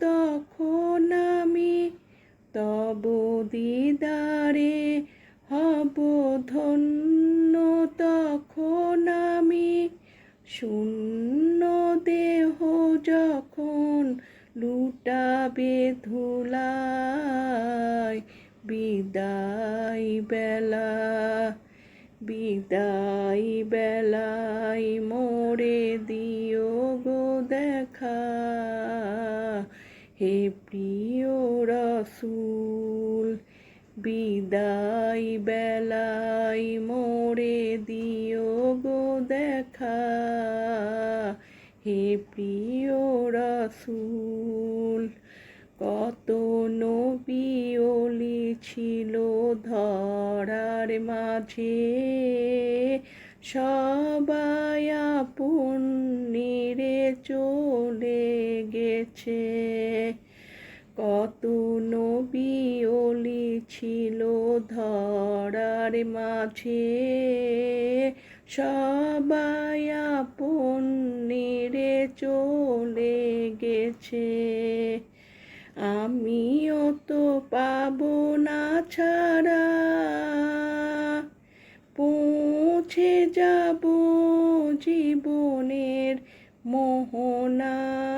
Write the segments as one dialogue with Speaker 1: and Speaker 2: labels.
Speaker 1: তখন আমি তব দিদারে হব ধন্য। তখন আমি শূন্য দেহ যখন লুটাবে ধুলায় বিদায় বেলা, বিদায় বেলায় মোরে দিও হে প্রিয় রসুল, বিদায় বেলায় মোরে দিও গো দেখা। হে প্রিয় রসুল, কত নবী ছিল ধরার মাঝে। সবাই আপন নিরে চলে গেছে। কত নবী অলি ছিল ধরার মাঝে। সবাই আপন নিরে চলে গেছে। আমিও তো পাবো না ছাড়া। পৌঁছে যাব জীবনের মোহনায়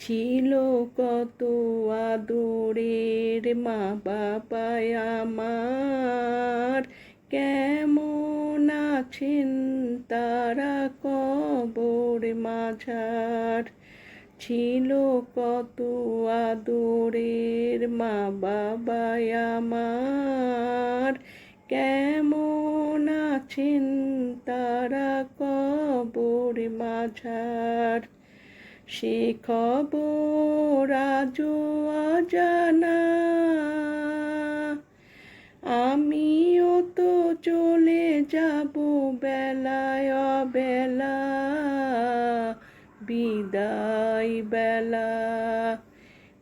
Speaker 1: ছিল কত আদরের মা বাবায় আমার। কেমন আছেন তারা কবর মাঝার। ছিল কত আদরের মা বাবায় আমার। কেমন আছেন তারা কবর মাঝার। সে খবর আজও অজানা। আমিও তো চলে যাব বেলায় বেলা বিদায় বেলা,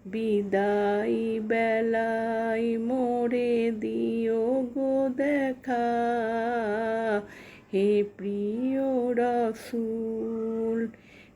Speaker 1: বিদায় বেলায় মোরে দিও গো দেখা। হে প্রিয় রসুল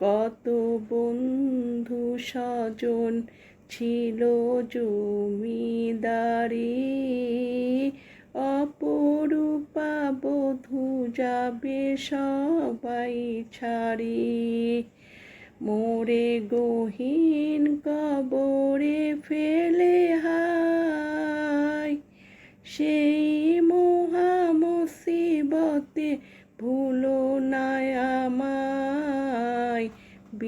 Speaker 1: কত বন্ধু স্বজন ছিল জমিদারি। অপরূপা বধূ যাবে সবাই ছাড়ি। মোরে গহীন কবরে ফেলে হায় সেই মহা মুসিবতে ভুলো না আমায়।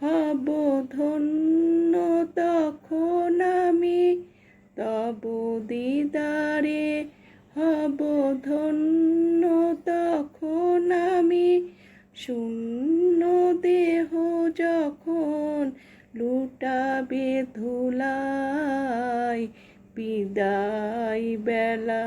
Speaker 1: হব ধন্য তখন আমি তব দিদারে হব ধন্য তখন আমি শূন্য দেহ যখন লুটাবে ধুলাই, বিদায় বেলা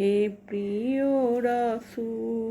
Speaker 1: হে প্রিয় রাসূল